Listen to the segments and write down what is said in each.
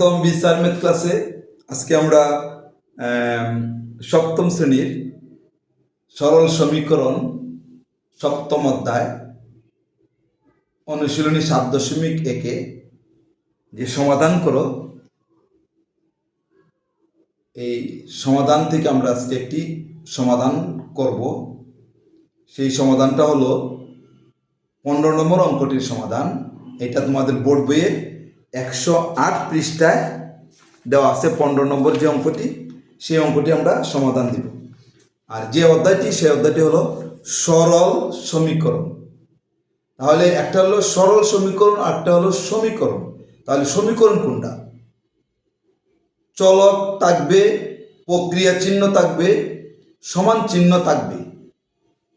স্বাগতম বিচার ম্যাথ ক্লাসে আজকে আমরা সপ্তম শ্রেণির সরল সমীকরণ সপ্তম অধ্যায় অনুশীলনী সাত দশমিক একে যে সমাধান করো, এই সমাধান থেকে আমরা আজকে একটি সমাধান করব। সেই সমাধানটা হলো পনেরো নম্বর অঙ্কটির সমাধান। এটা তোমাদের বোর্ড বইয়ে একশো আট পৃষ্ঠায় দেওয়া আছে পনেরো নম্বর যে অঙ্কটি, সেই অঙ্কটি আমরা সমাধান দিব। আর যে অধ্যায়টি, সেই অধ্যায়টি হলো সরল সমীকরণ। তাহলে একটা হলো সরল সমীকরণ, আর একটা হলো সমীকরণ। তাহলে সমীকরণ কোনটা? চলক থাকবে, প্রক্রিয়া চিহ্ন থাকবে, সমান চিহ্ন থাকবে।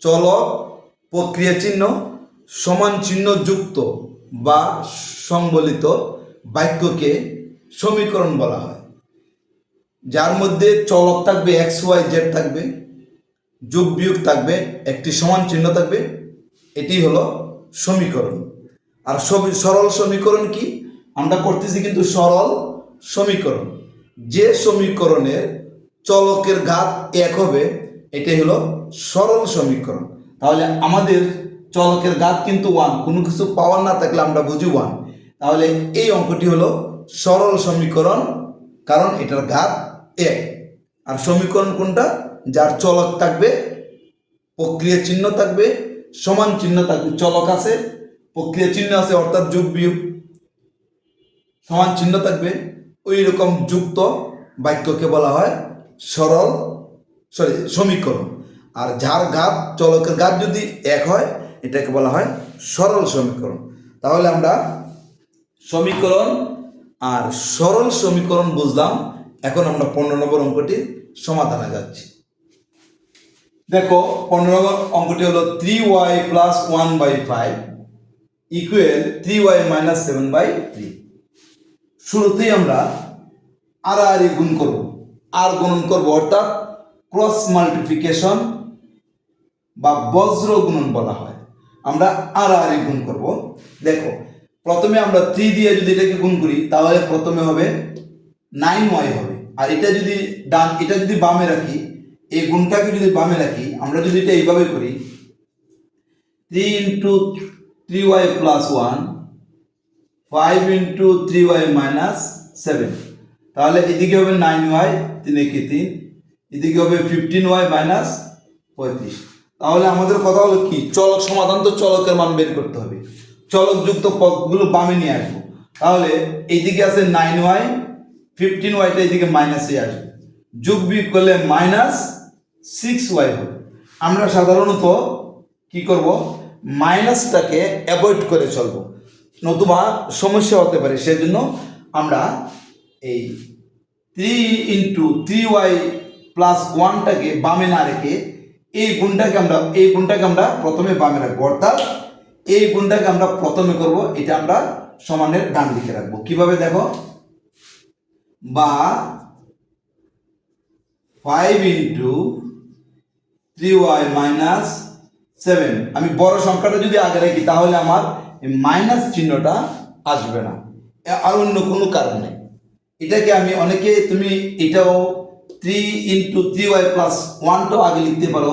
চলক, প্রক্রিয়া চিহ্ন, সমান চিহ্ন যুক্ত বা সংবলিত বাক্যকে সমীকরণ বলা হয়। যার মধ্যে চলক থাকবে এক্স ওয়াই, জেড থাকবে, যোগ বিয়োগ থাকবে, একটি সমান চিহ্ন থাকবে, এটি হলো সমীকরণ। আর সরল সমীকরণ কি? আমরা করতেছি কিন্তু সরল সমীকরণ। যে সমীকরণের চলকের ঘাত এক হবে, এটাই হলো সরল সমীকরণ। তাহলে আমাদের চলকের ঘাত কিন্তু ওয়ান কোনো কিছু পাওয়ার না থাকলে আমরা বুঝি ওয়ান তাহলে এই অঙ্কটি হলো সরল সমীকরণ, কারণ এটার ঘাত এক আর সমীকরণ কোনটা? যার চলক থাকবে, প্রক্রিয়া চিহ্ন থাকবে, সমান চিহ্ন থাকবে, চলক আছে, প্রক্রিয়া চিহ্ন আছে, অর্থাৎ যোগ বিয়োগ। সমান চিহ্ন থাকবে ওই রকম যুক্ত বাক্যকে বলা হয় সরল সরি সমীকরণ। আর যার ঘাত, চলকের ঘাত যদি এক হয়, এটাকে বলা হয় সরল সমীকরণ। তাহলে আমরা সমীকরণ আর সরল সমীকরণ বুঝলাম। এখন আমরা পনেরো নম্বর অঙ্কটি সমাধানে যাচ্ছি দেখো, পনেরো নম্বর অঙ্কটি হলো three Y plus one by five equal three Y minus seven by three শুরুতেই আমরা আর আর গুণ করব। আর গুণন করব অর্থাৎ ক্রস মাল্টিপ্লিকেশন বা বজ্র গুণন বলা হয়। আমরা আর আর গুণ করব। দেখো প্রথমে আমরা থ্রি দিয়ে যদি এটাকে গুণ করি, তাহলে প্রথমে হবে নাইন ওয়াই হবে। আর এটা যদি ডান, এটা যদি বামে রাখি, এই গুণটাকে যদি বামে রাখি, আমরা যদি এটা এইভাবে করি three into three Y plus one five into three Y minus seven তাহলে এদিকে হবে নাইন ওয়াই তিন একে তিন। এদিকে হবে ফিফটিন ওয়াই মাইনাস পঁয়ত্রিশ। তাহলে আমাদের কথা হলো কি? চলক সমাধান তো চলকের মান বের করতে হবে। চলকযুক্ত পদগুলো বামে নিয়ে আসব। তাহলে এইদিকে আছে নাইন ওয়াই ফিফটিন ওয়াইটা এইদিকে মাইনাসে আসবে। যোগ বিয়োগ করলে মাইনাস সিক্স ওয়াই হবে। আমরা সাধারণত কি করব? মাইনাসটাকে অ্যাভয়েড করে চলবো। নতুবা সমস্যা হতে পারে, সেজন্য আমরা এই three into three Y plus ওয়ানটাকে বামে না রেখে এই গুণটাকে আমরা, এই গুণটাকে আমরা প্রথমে বামে রাখব। অর্থাৎ এই গুণটাকে আমরা প্রথমে করব, এটা আমরা সমানের ডান দিকে রাখব। কীভাবে দেখো? বা five into three Y minus seven আমি বড় সংখ্যাটা যদি আগে রাখি, তাহলে আমার মাইনাস চিহ্নটা আসবে না। আর অন্য কোনো কারণ এটাকে আমি অনেকে, তুমি এটাও three into three Y plus ওয়ানটাও আগে লিখতে পারো।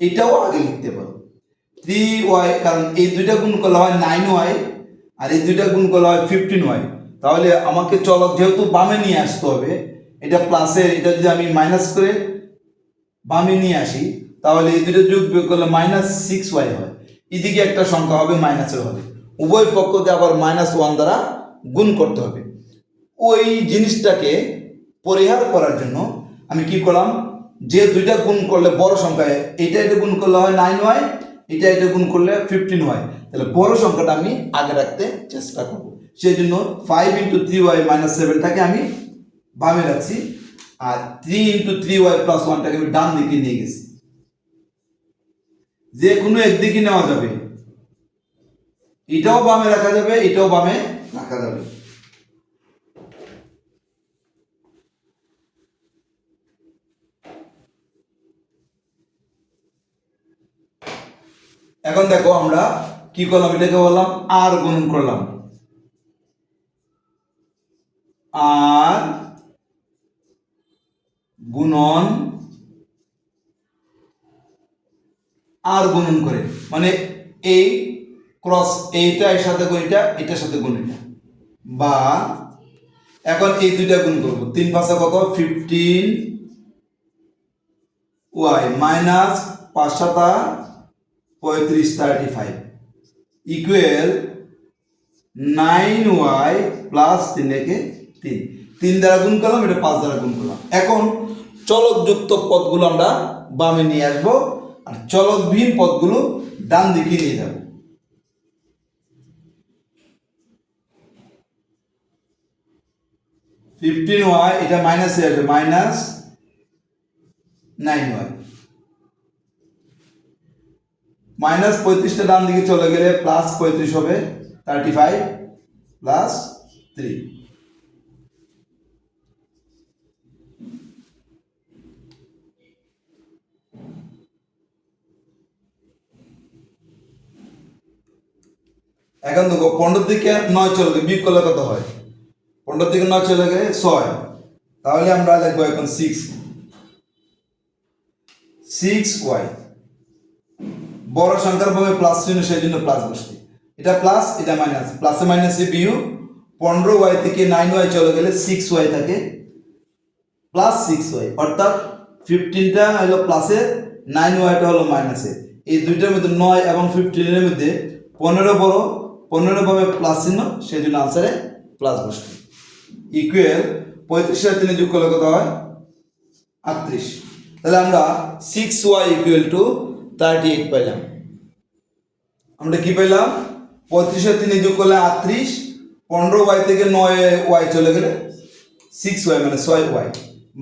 এটাও আগে লিখতে পারো। থ্রি ওয়াই কারণ এই দুইটা গুণ করলে হয় নাইন ওয়াই আর এই দুইটা গুণ করলে হয় ফিফটিন ওয়াই তাহলে আমাকে চলক যেহেতু বামে নিয়ে আসতে হবে এটা প্লাসের এটা যদি আমি মাইনাস করে বামে নিয়ে আসি তাহলে এই দুটো যোগ বিয়োগ করলে মাইনাস সিক্স ওয়াই হয়। এদিকে একটা সংখ্যা হবে মাইনাসের হবে। উভয় পক্ষকে আবার মাইনাস ওয়ান দ্বারা গুণ করতে হবে। ওই জিনিসটাকে পরিহার করার জন্য আমি কি করলাম যে দুইটা গুণ করলে বড় সংখ্যা হয়, এইটা এটা গুণ করলে হয় নাইন ওয়াই এটা এটা গুণ করলে ফিফটিন হয়। তাহলে বড় সংখ্যাটা আমি আগে রাখতে চেষ্টা করব। সেই জন্য five into three Y minus সেভেনটাকে আমি বামে রাখছি, আর three into three Y plus ওয়ানটাকে আমি ডান দিকে নিয়ে গেছি। যে কোনো একদিকে নেওয়া যাবে। এটাও বামে রাখা যাবে, এটাও বামে রাখা যাবে। দেখো আমরা কি করলাম? এটাকে বললাম আর গুণন করলাম। আর গুণন আর গুণন করে। মানে এই ক্রস এইটা এর সাথে গুণ, এটা এটার সাথে গুণ, এটা। বা এখন এই দুইটা গুণ করব। তিন পাঁচে কত? ফিফটিন ওয়াই মাইনাস পাঁচ সাতা পঁয়ত্রিশ thirty five equal nine Y plus তিন একে তিন। তিন দ্বারা গুণ করলাম, এটা পাঁচ দ্বারা গুণ করলাম। এখন চলকযুক্ত পদগুলো আমরা বামে নিয়ে আসব, আর চলকবিহীন পদগুলো ডান দিকে নিয়ে যাব। ফিফটিন ওয়াই এটা মাইনাস আসবে মাইনাস নাইন ওয়াই মাইনাস পঁয়ত্রিশটা ডান দিকে চলে গেলে প্লাস পঁয়ত্রিশ হবে থার্টি ফাইভ প্লাস থ্রি এখন দেখো, পনেরো দিকে নয় চলে গেলে বিয়োগ করলে কত হয়? পনেরো দিকে নয় চলে গেলে ছয়। তাহলে আমরা দেখব এখন সিক্স সিক্স ওয়াই বড় সংখ্যার ভাবে প্লাস চিহ্ন, সেই জন্য প্লাস বসছে। এটা প্লাস এটা মাইনাস প্লাসে মাইনাসে বিউ পনেরো ওয়াই থেকে নাইন ওয়াই চলে গেলে সিক্স ওয়াই থাকে। প্লাস সিক্স ওয়াই অর্থাৎ ফিফটিনটা হলো প্লাসে নাইন ওয়াইটা হলো মাইনাসে এই দুইটার মধ্যে নয় এবং ফিফটিনের মধ্যে পনেরো বড়, পনেরো ভাবে প্লাস চিহ্ন, সেই জন্য আনসারে প্লাস বসছে। ইকুয়াল পঁয়ত্রিশ আর তিনে যোগ করলে কত হয়? আটত্রিশ। তাহলে আমরা six Y equal to thirty eight পাইলাম। আমরা কি পেলাম পঁয়ত্রিশের তিনে যোগ করলে আটত্রিশ, পনেরো ওয়াই থেকে নয় ওয়াই চলে গেলে সিক্স ওয়াই মানে ছয় ওয়াই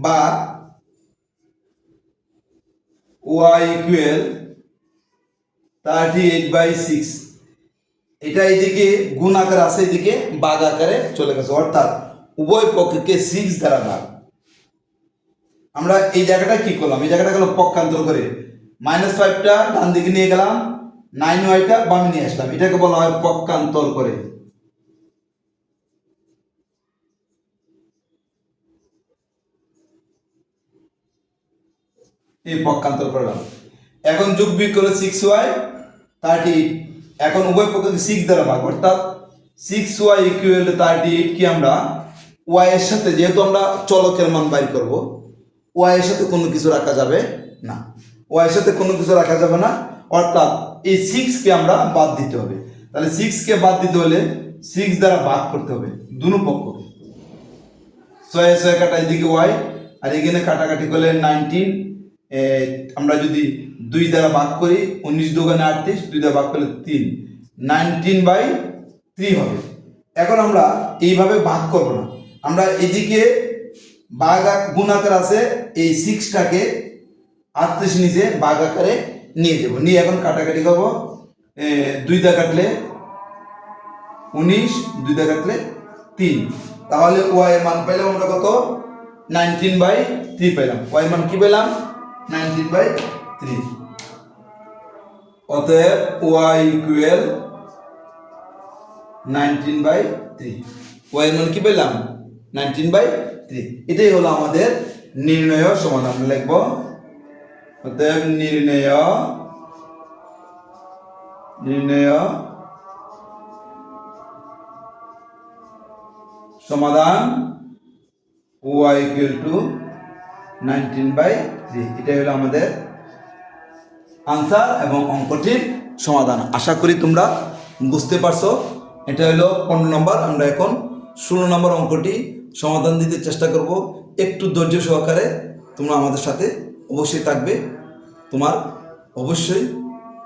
বা Y equal thirty eight by six এটা এইদিকে গুণ আকার আছে এদিকে বাঘ আকারে চলে গেছে। অর্থাৎ উভয় পক্ষকে সিক্স দ্বারা ভাগ। আমরা এই জায়গাটা কি করলাম? এই জায়গাটা গেল পক্ষান্তর করে। মাইনাস ফাইভটা ডান দিকে নিয়ে গেলাম নাইন ওয়াইটা বামে নিয়ে আসলাম। এটাকে বলা হয় পক্ষান্তর করে। এই পক্ষান্তর করলাম এখন যোগ বিয়োগ করে সিক্স ওয়াই থার্টি এখন উভয় পক্ষকে সিক্স দ্বারা ভাগ অর্থাৎ six Y equal thirty eight কি আমরা? ওয়াই এর সাথে যেহেতু আমরা চলকের মান বাইর করব ওয়াই এর সাথে কোনো কিছু রাখা যাবে না। ওয়াই সাথে কোনো কিছু রাখা যাবে না। অর্থাৎ এই সিক্সকে আমরা বাদ দিতে হবে। তাহলে সিক্সকে বাদ দিতে হলে সিক্স দ্বারা ভাগ করতে হবে দুনো পক্ষকে ছয় ছয় কাটা এদিকে ওয়াই আর এখানে কাটাকাটি করলে নাইনটিন আমরা যদি দুই দ্বারা ভাগ করি, উনিশ দোকানে আটত্রিশ, দুই দ্বারা ভাগ করলে তিন। নাইনটিন বাই থ্রি হবে। এখন আমরা এইভাবে ভাগ করব না। আমরা এদিকে বাঘ আক- গুণ আকার আছে, এই সিক্সটাকে আটত্রিশ নিচে বাঘ আকারে নিয়ে যাব। নিয়ে এখন কাটাকাটি করব। এ, দুই দা কাটলে উনিশ দুই দা কাটলে তিন। তাহলে ওয়াই মান পেলাম আমরা কত? নাইনটিন বাই থ্রি পেলাম। ওয়াই মান কি পেলাম? নাইনটিন বাই থ্রি অতএব Y equal nineteen by three Y মান কি পেলাম? নাইনটিন বাই থ্রি এটাই হলো আমাদের নির্ণয় সমাধান। লিখব অতএব নির্ণয় নির্ণয়, সমাধান Y equal to nineteen by three এটাই হলো আমাদের আনসার এবং অঙ্কটির সমাধান। আশা করি তোমরা বুঝতে পারছ। এটা হলো পনেরো নম্বর। আমরা এখন ষোলো নম্বর অঙ্কটি সমাধান দিতে চেষ্টা করব। একটু ধৈর্য সহকারে তোমরা আমাদের সাথে অবশ্যই থাকবে। তোমার অবশ্যই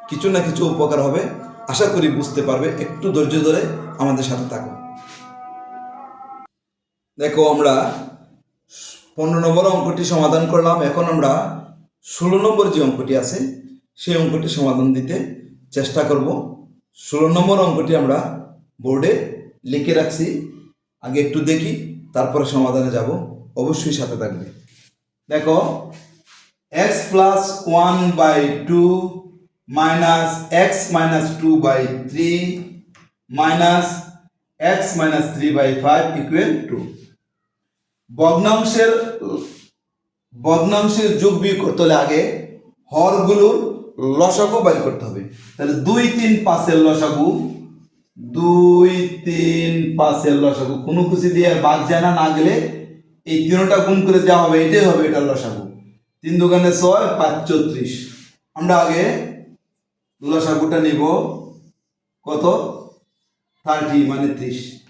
কিছু না কিছু উপকার হবে। আশা করি বুঝতে পারবে। একটু ধৈর্য ধরে আমাদের সাথে থাকো। দেখো, আমরা পনেরো নম্বর অঙ্কটি সমাধান করলাম। এখন আমরা ষোলো নম্বর যে অঙ্কটি আছে, সেই অঙ্কটি সমাধান দিতে চেষ্টা করব। ষোলো নম্বর অঙ্কটি আমরা বোর্ডে লিখে রাখছি। আগে একটু দেখি, তারপরে সমাধানে যাব। অবশ্যই সাথে থাকবে। দেখো X plus one by two minus X minus two by three minus X minus three by five equal to ভগ্নাংশের ভগ্নাংশের যোগ বিয়োগ করতে হলে আগে হরগুলোর লসাগু বাইর করতে হবে। তাহলে দুই তিন পাঁচের লসাগু, দুই তিন পাঁচের লসাগু। কোনো খুশি দিয়ে বাদ যায় না না গেলে এই তিনটা গুণ করে দেওয়া হবে, এটাই হবে এটার লসাগু। তিন দোকানে ছয়, পাঁচ চৌত্রিশ। আমরা আগে লসাগুটা নিব। কত? থার্টি মানে ত্রিশ।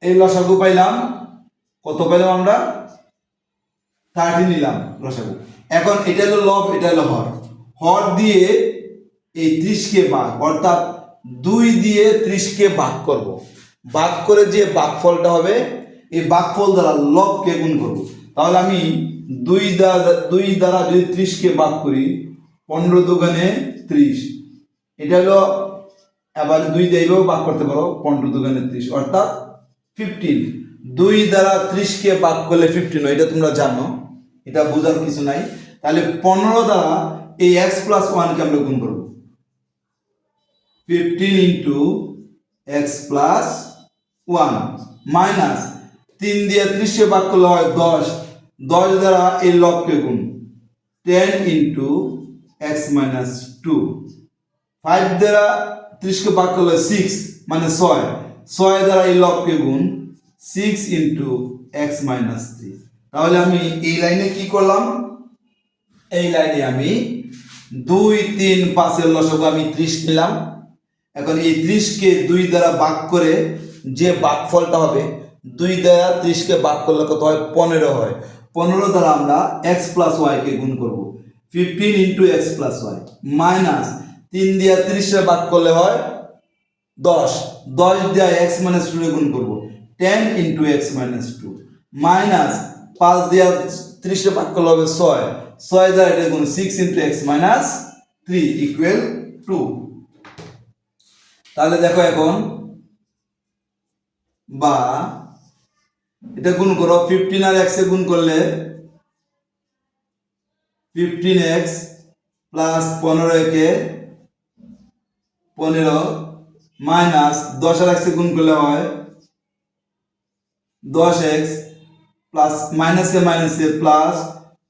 এই লসাগু পাইলাম। কত পাইলাম আমরা? থার্টি নিলাম লসাগু। এখন এটা হলো লব, এটা হলো হর। হর দিয়ে এই ত্রিশকে ভাগ, অর্থাৎ দুই দিয়ে ত্রিশকে ভাগ করব। ভাগ করে যে ভাগফলটা হবে, এই ভাগফল দ্বারা লবকে গুণ করব। তাহলে আমি দুই দ্বারা দুই দ্বারা যদি ত্রিশকে ভাগ করি, পনেরো দোকানে ত্রিশ। এটা হলো, এবার দুই দিয়েও ভাগ করতে পারো, পনেরো দোকানে ত্রিশ, অর্থাৎ ফিফটিন দুই দ্বারা ত্রিশকে ভাগ করলে ফিফটিন এটা তোমরা জানো, এটা বোঝার কিছু নাই। তাহলে পনেরো দ্বারা এই এক্স প্লাস ওয়ানকে আমরা গুণ করব। Fifteen into X plus one minus তিন দিয়ে ত্রিশে ভাগ করলে হয় দশ। দশ দ্বারা এই লবকে গুণ? Ten into X minus two five দ্বারা ত্রিশকে ভাগ করলে সিক্স মানে ছয়। ছয় দ্বারা এই লবকে গুণ? Six into X minus three তাহলে আমি এই লাইনে কি করলাম? এই লাইনে আমি দুই, তিন পাঁচের লসক আমি ত্রিশ নিলাম। এখন এই ত্রিশকে দুই দ্বারা ভাগ করে যে ভাগফলটা হবে, দুই দ্বারা ত্রিশকে ভাগ করলে কত হয়? পনেরো হয়। পনেরো দ্বারা আমরা এক্স প্লাস ওয়াইকে গুণ করব। Fifteen into X plus Y minus তিন দিয়ে ত্রিশে ভাগ করলে হয় দশ। দশ দিয়ে এক্স মাইনাস টু গুণ করব। Ten into X minus two minus পাঁচ দিয়ে ত্রিশে ভাগ করলে হবে ছয়। ছয় দ্বারা এটা গুণ six into X minus three equal to তাহলে দেখো এখন বা এটা গুণ করো ফিফটিন আর এক্স গুণ করলে ফিফটিন এক্স প্লাস পনেরো একে পনেরো মাইনাস দশ আর এক্সে গুণ করলে হয় দশ এক্স প্লাস মাইনাসে মাইনাসে প্লাস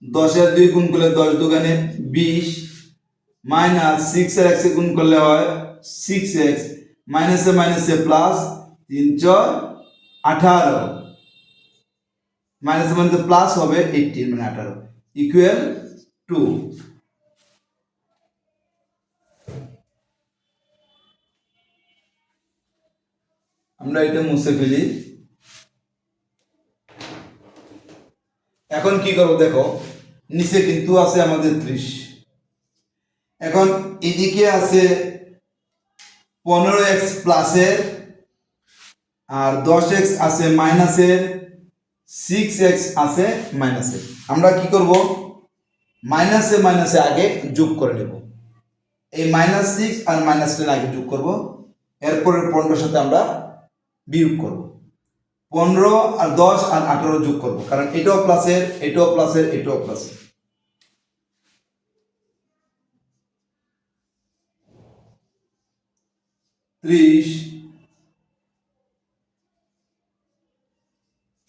দশের দুই গুণ করলে দশ দোকানে বিশ মাইনাস সিক্স এর এক্সে গুণ করলে হয় সিক্স এক্স মাইনাসে মাইনাসে প্লাস তিন ছয় আঠারো। মাইনাসে মাইনাসে প্লাস হবে এইটিন মানে আঠারো। ইকুয়াল টু আমরা এটা মুছে ফেলি। এখন কি করব দেখো, নিচে কিন্তু আছে আমাদের ত্রিশ। এখন এদিকে আছে পনেরো এক্স প্লাসের আর দশ এক্স আছে মাইনাসের। সিক্স এক্স আছে মাইনাসে আমরা কি করব? মাইনাসে মাইনাসে আগে যোগ করে নেব। এই মাইনাস সিক্স আর মাইনাস টেন আগে যোগ করব। এরপরে পনেরোর সাথে আমরা বিয়োগ করব। পনেরো আর দশ আর আঠারো যোগ করব। কারণ এটাও প্লাসের এটাও প্লাসের এটাও প্লাসের ত্রিশ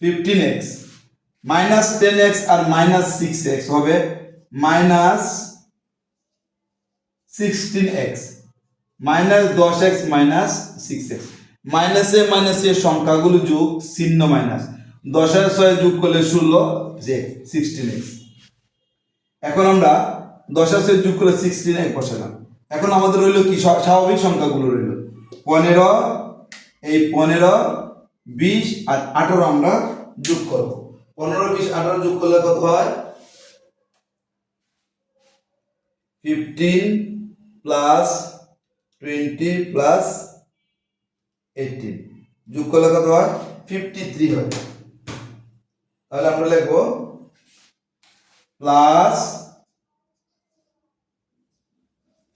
fifteen X minus ten X আর মাইনাস সিক্স এক্স হবে মাইনাস সিক্সটিন এক্স মাইনাস দশ এক্স মাইনাস সিক্স এক্স মাইনাসে মাইনাসে সংখ্যাগুলো যোগ চিহ্ন মাইনাস দশের ছয় যোগ করলে ষোলো যে সিক্সটিন এক্স এখন আমরা দশের ছয় যোগ করলে সিক্সটিন এক বসালাম। এখন আমাদের রইল কি? স্বা- স্বাভাবিক সংখ্যাগুলো রইল। পনেরো, এই পনেরো, বিশ আর আঠারো আমরা যোগ করব পনেরো বিশ আঠারো যোগ করলে কত হয়? Fifteen plus twenty plus eighteen যোগ করলে কত হয়? ফিফটি থ্রি হয়। তাহলে আমরা লিখব plus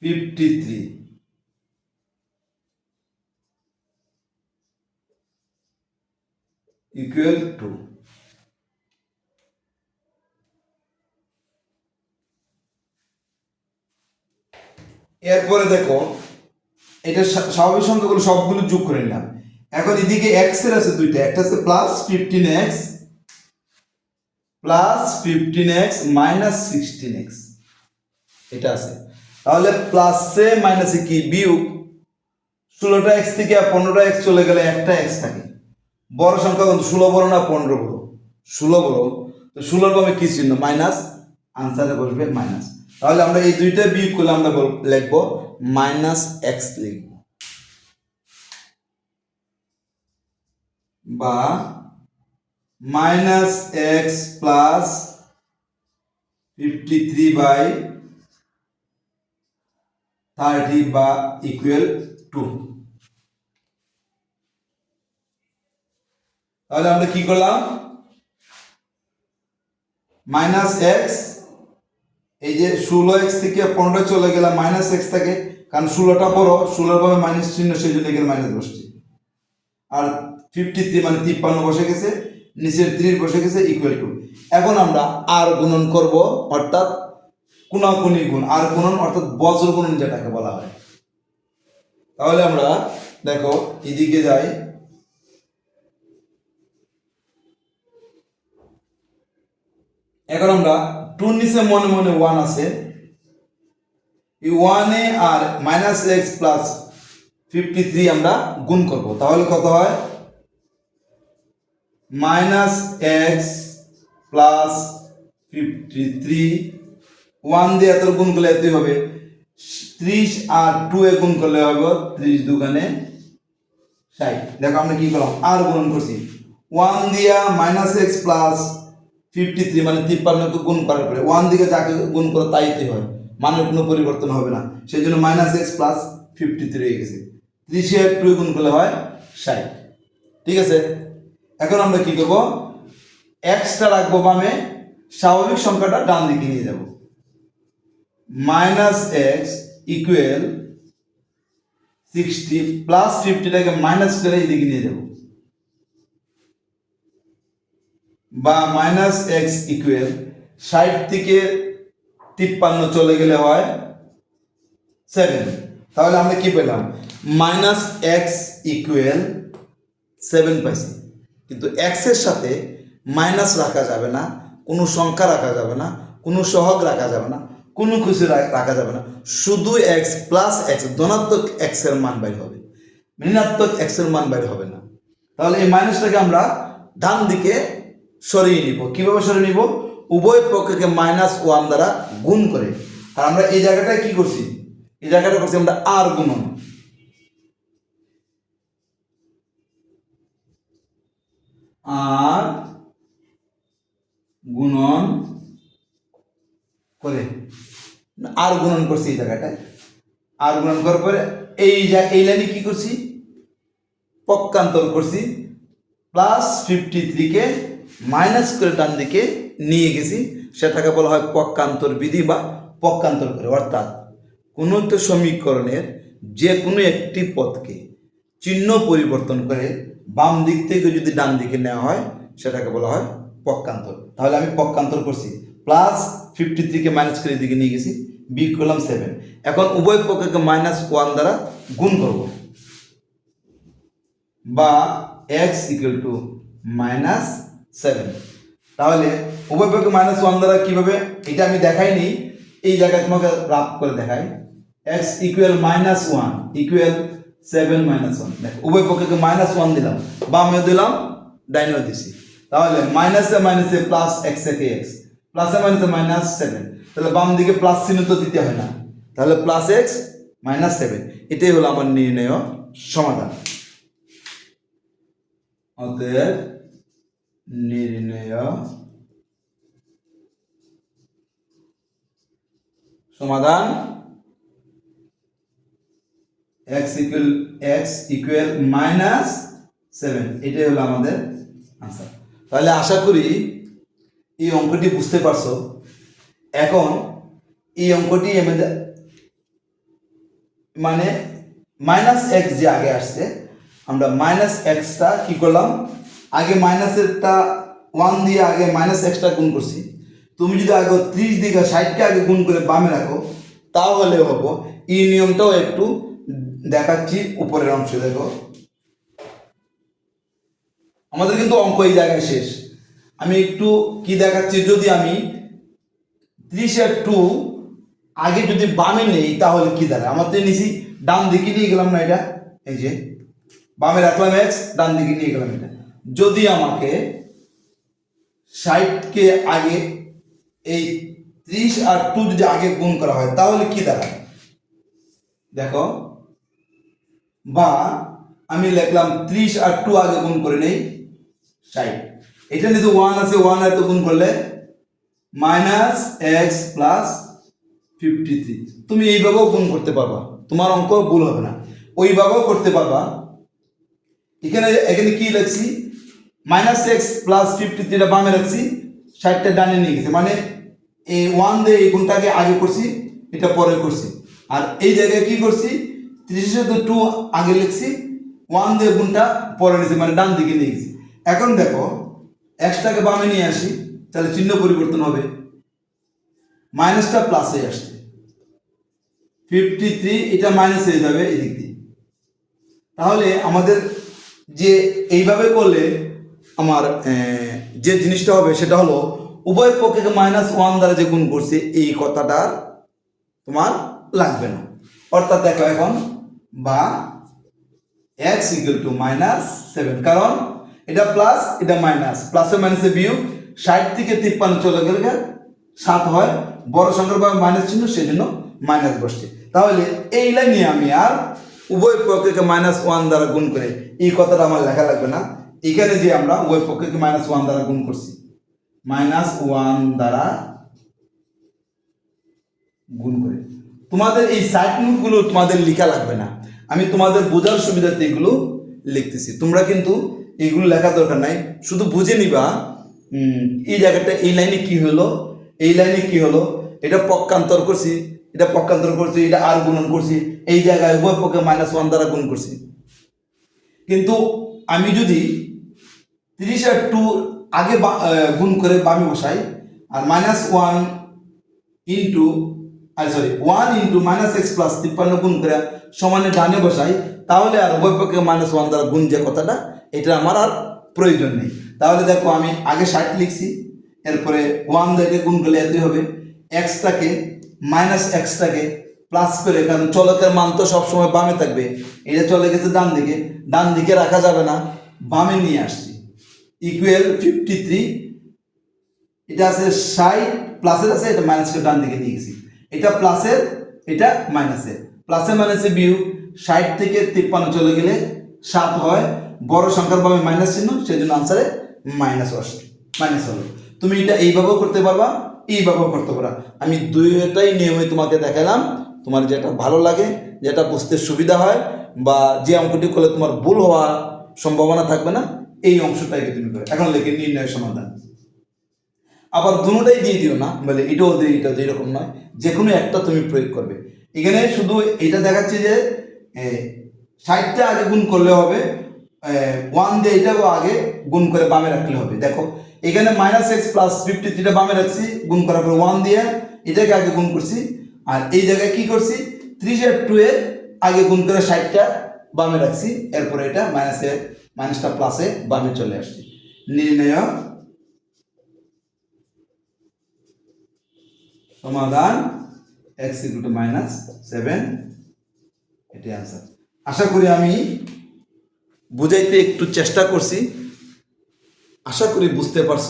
fifty three equal to এরপরে দেখো, এটা স্বা- স্বাভাবিক সংখ্যাগুলো সবগুলো যোগ করে নিলাম। এখন এদিকে এক্সের আছে দুইটা, একটা আছে plus fifteen X plus fifteen X minus sixteen X এটা আছে। তাহলে প্লাসে মাইনাসে কি? বিয়োগ ষোলোটা এক্স থেকে পনেরোটা এক্স চলে গেলে একটা এক্স থাকে। বড় সংখ্যা কিন্তু ষোলো বড় না পনেরো বড়? ষোলো বড়। তো ষোলোর কমে কি চিহ্ন? মাইনাস? আনসারে বসবে মাইনাস। তাহলে আমরা এই দুইটা বিয়োগ করলে আমরা লিখব মাইনাস এক্স লিখব। বা minus X plus fifty three by thirty বা ইকুয়াল টু। তাহলে আমরা কি করলাম? মাইনাস এক্স, এই যে ষোলো এক্স থেকে পনেরো চলে গেলাম, মাইনাস এক্স থাকে। কারণ ষোলোটা বড়, ষোলোর ভাবে মাইনাস চিহ্ন, সেই জন্য এখানে মাইনাস বসছে। আর ফিফটি থ্রি মানে তিপ্পান্ন বসে গেছে, নিচের ত্রিশ বসে গেছে ইকুয়াল টু এখন আমরা আর গুণন করব, অর্থাৎ কোনাকুনি গুণ। আর গুণন, অর্থাৎ বজ্র গুণন যেটাকে বলা হয়। তাহলে আমরা দেখো, এদিকে যাই। এখন আমরা টু নিচে মনে মনে ওয়ান আছে। এই ওয়ানে আর minus X plus fifty three আমরা গুণ করব। তাহলে কত হয়? Minus X plus fifty three one দিয়ে এত গুণ করলে এতই হবে। ত্রিশ আর টু এ গুণ করলে হবে ত্রিশ দুগানে ষাট। দেখো আমরা কি করলাম? আর গুণ করছি। ওয়ান দিয়া minus X plus fifty three মানে তিপ্পান্নকে গুণ করার পরে ওয়ান দিকে যাকে গুণ করো তাইতে হয়। মানের কোনো পরিবর্তন হবে না। সেই জন্য minus X plus fifty three হয়ে গেছে। ত্রিশে টু গুণ করলে হয় ষাট। ঠিক আছে? এখন আমরা কি করব? এক্সটা রাখব বামে, স্বাভাবিক সংখ্যাটা ডান দিকে নিয়ে যাব। Minus X equal sixty plus ফিফটিটাকে minus করে এদিকে নিয়ে যাব। বা মাইনাস এক্স ইকুয়াল ষাট থেকে তিপ্পান্ন চলে গেলে হয় সেভেন তাহলে আমরা কি পেলাম? মাইনাস এক্স ইকুয়াল সেভেন পাইছি। কিন্তু এক্সের সাথে মাইনাস রাখা যাবে না, কোনো সংখ্যা রাখা যাবে না, কোনো সহগ রাখা যাবে না, কোনো কিছু রাখা যাবে না। শুধু এক্স প্লাস এক্স ধনাত্মক এক্সের মান বাইর হবে। ঋণাত্মক এক্সের মান বাইর হবে না। তাহলে এই মাইনাসটাকে আমরা ডান দিকে সরিয়ে নিব। কীভাবে সরিয়ে নিব? উভয় পক্ষকে মাইনাস ওয়ান দ্বারা গুণ করে। আর আমরা এই জায়গাটায় কি করছি? এই জায়গাটা করছি আমরা আর গুণন। আর গুণন করে। আর গুণন করছি এই জায়গাটায়। আর গুণন করার পরে এই এই লাইনে কি করছি? পক্ষান্তর করছি। প্লাস ফিফটি থ্রিকে মাইনাস করে ডান দিকে নিয়ে গেছি। সেটাকে বলা হয় পক্ষান্তর বিধি বা পক্ষান্তর করে। অর্থাৎ কোনো একটা সমীকরণের যে কোনো একটি পদকে চিহ্ন পরিবর্তন করে বাম দিক থেকে যদি ডান দিকে নেওয়া হয়, সেটাকে বলা হয় পক্ষান্তর। তাহলে আমি পক্ষান্তর করছি। প্লাস ফিফটি থ্রিকে মাইনাস করে দিকে নিয়ে গেছি বি করলাম সেভেন এখন উভয় পক্ষকে মাইনাস ওয়ান দ্বারা গুণ করব। বা X equal to minus seven তাহলে উভয় পক্ষে মাইনাস ওয়ান দ্বারা কীভাবে? এটা আমি দেখাইনি। এই জায়গায় তোমাকে রাফ করে দেখাই। X equal minus one equal seven minus one দেখো উভয় পক্ষকে মাইনাস ওয়ান দিলাম। বামেও দিলাম, ডাইনেও দিছি। তাহলে মাইনাসে মাইনাসে প্লাস এক্স একে এক্স প্লাস প্লাসে মাইনাসে মাইনাস সেভেন তাহলে বাম দিকে প্লাস চিহ্ন তো দিতে হয় না। তাহলে প্লাস এক্স মাইনাস সেভেন এটাই হলো আমার নির্ণয় সমাধান। অতএব নির্ণয় সমাধান x equal x equal minus seven এটাই হলো আমাদের আনসার তাহলে আশা করি এই অঙ্কটি বুঝতে পারছ। এখন এই অঙ্কটি আমাদের মানে মাইনাস এক্স যে আগে আসছে, আমরা মাইনাস এক্সটা কি করলাম? আগে মাইনাসেরটা ওয়ান দিয়ে আগে মাইনাস এক্সটা গুণ করছি। তুমি যদি আগে ত্রিশ দিকে ষাটকে আগে গুণ করে বামে রাখো, তাহলে হব এই নিয়মটাও একটু দেখাচ্ছি উপরের অংশে, দেখো। আমাদের কিন্তু অঙ্ক এই জায়গায় শেষ। আমি একটু কি দেখাচ্ছি, যদি আমি ত্রিশের টু আগে যদি বামে নেই, তাহলে কি দাঁড়ায়? আমার তো নিছি ডান দিকে নিয়ে গেলাম না এটা? এই যে, বামে রাখলাম এক্স ডান দিকে নিয়ে গেলাম এটা। যদি আমাকে ষাটকে আগে এই ত্রিশ আর টু যদি আগে গুণ করা হয়, তাহলে কি দাঁড়ায়? দেখো, বা আমি লিখলাম ত্রিশ আর টু আগে গুণ করে নেই, ষাট। এটা নিচে ওয়ান আছে ওয়ান এত গুণ করলে minus x plus fifty three তুমি এইভাবেও গুণ করতে পারবা, তোমার অঙ্ক ভুল হবে না। ওইভাবেও করতে পারবা। এখানে এখানে কি লিখছি? মাইনাস এক্স প্লাস ফিফটি থ্রিটা বামে রাখছি ষাটটা ডানে নিয়ে গেছে। মানে এই ওয়ান দিয়ে এই গুণটাকে আগে করছি, এটা পরে করছি। আর এই জায়গায় কি করছি, ত্রিশের সাথে টু আগে লিখছি ওয়ান দিয়ে গুণটা পরে নিয়েছি মানে ডান দিকে নিয়ে গেছি। এখন দেখো এক্সটাকে বামে নিয়ে আসি, তাহলে চিহ্ন পরিবর্তন হবে। মাইনাসটা প্লাসে আসছে। ফিফটি থ্রি এটা মাইনাস হয়ে যাবে এদিক দিয়ে। তাহলে আমাদের যে এইভাবে করলে আমার যে জিনিসটা হবে সেটা হলো উভয় পক্ষকে মাইনাস ওয়ান দ্বারা যে গুণ করছে, এই কথাটা তোমার লাগবে না। অর্থাৎ দেখো এখন, বা x equal to minus seven কারণ এটা প্লাস এটা মাইনাস প্লাসে মাইনাসে বিয়োগ, ষাট থেকে তিপ্পান্ন চলে গেলে সাত হয়। বড় সংখ্যার মাইনাস চিহ্ন সেই জন্য মাইনাস বসছে। তাহলে এই লাইনে আমি আর উভয় পক্ষকে মাইনাস ওয়ান দ্বারা গুণ করে, এই কথাটা আমার লেখা লাগবে না। এখানে যে আমরা উভয় পক্ষকে মাইনাস ওয়ান দ্বারা গুণ করছি। মাইনাস ওয়ান দ্বারা গুণ করে। তোমাদের এই সাইড নোটগুলো তোমাদের লেখা লাগবে না। আমি তোমাদের বোঝার সুবিধার্থে এগুলো লিখতেছি। তোমরা কিন্তু এগুলো লেখা দরকার নাই। শুধু বুঝে নিবা এই জায়গাটা, এই লাইনে কি হলো, এই লাইনে কি হলো, এটা পক্ষান্তর করছি, এটা পক্ষান্তর করছি, এটা আর গুণন করছি, এই জায়গায় উভয় পক্ষে মাইনাস ওয়ান দ্বারা গুণ করছি। কিন্তু আমি যদি তিরিশ আর টু আগে গুণ করে বামে বসাই, আর মাইনাস ওয়ান ইন্টু আর sorry one into minus x plus তিপ্পান্ন গুণ করে সমানে ডানে বসাই, তাহলে আর উভয় পক্ষে মাইনাস ওয়ান দ্বারা গুণ যে কথাটা, এটা আমার আর প্রয়োজন নেই। তাহলে দেখো আমি আগে ষাট লিখছি, এরপরে ওয়ান থেকে গুণ করলে এতই হবে। এক্সটাকে মাইনাস এক্সটাকে প্লাস করে, কারণ চলকের মান তো সবসময় বামে থাকবে। এটা চলে গেছে ডান দিকে। ডান দিকে রাখা যাবে না, বামে নিয়ে আসছি। ইকুয়াল ফিফটি থ্রি এটা আছে ষাট প্লাসের আছে, এটা মাইনাসকে ডান দিকে নিয়ে গেছি। এটা প্লাসের এটা মাইনাসের প্লাসে মাইনাসে বিয়োগ, ষাট থেকে তিপ্পান্ন চলে গেলে সাত হয়। বড় সংখ্যার ভাবে মাইনাস চিহ্ন সেই জন্য আনসারে মাইনাস আসবে মাইনাস হলো। তুমি এটা এইভাবেও করতে পারবা, এইভাবেও করতে পারবা। আমি দুইটাই নিয়মে তোমাকে দেখালাম। তোমার যেটা ভালো লাগে, যেটা বুঝতে সুবিধা হয় বা যে অঙ্কটি করলে তোমার ভুল হওয়ার সম্ভাবনা থাকবে না, এই অংশটাকে তুমি করে। এখন লেখে নির্ণয় সমাধান। আবার দুটোটাই দিয়ে দিও না, বলে এটাও দিয়ে দিয়ে, এরকম নয়। যে কোনো একটা তুমি প্রয়োগ করবে। এখানে শুধু এটা দেখাচ্ছে যে ষাটটা আগে গুণ করলে হবে ওয়ান দিয়ে এটাও আগে গুণ করে বামে রাখলে হবে। দেখো, এখানে মাইনাস এক্স প্লাস ফিফটি থ্রিটা বামে রাখছি, গুণ করার পর ওয়ান দিয়ে এটাকে আগে গুণ করছি আর এই জায়গায় কি করছি? ত্রিশের টু এ আগে গুণ করে ষাটটা বামে রাখছি, এরপরে এটা মাইনাসে মাইনাসটা প্লাসে বামে চলে আসছি। নির্ণয় সমাধান x equal to minus seven এটি আনসার আশা করি আমি বুঝাইতে একটু চেষ্টা করছি। আশা করি বুঝতে পারছ।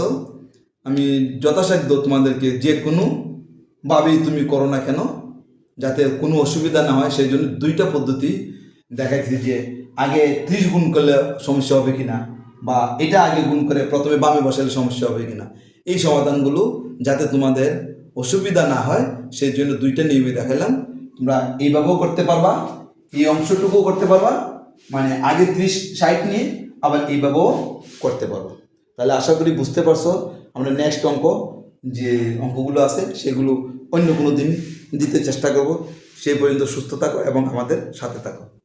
আমি যথাসাধ্য তোমাদেরকে যে কোনো ভাবেই তুমি করো না কেন? যাতে কোনো অসুবিধা না হয়, সেই জন্য দুইটা পদ্ধতি দেখাইছি যে আগে ত্রিশ গুণ করলে সমস্যা হবে কিনা, বা এটা আগে গুণ করে প্রথমে বামে বসালে সমস্যা হবে কিনা। এই সমাধানগুলো যাতে তোমাদের অসুবিধা না হয়, সেই জন্য দুইটা নিয়মে দেখালাম তোমরা এইভাবেও করতে পারবা, এই অংশটুকুও করতে পারবা মানে আগে ত্রিশ, ষাট নিয়ে আবার এইভাবেও করতে পারব। তাহলে আশা করি বুঝতে পারছ। আমরা নেক্সট অঙ্ক যে অঙ্কগুলো আছে, সেগুলো অন্য কোনো দিন দিতে চেষ্টা করব। সেই পর্যন্ত সুস্থ থাকো এবং আমাদের সাথে থাকো।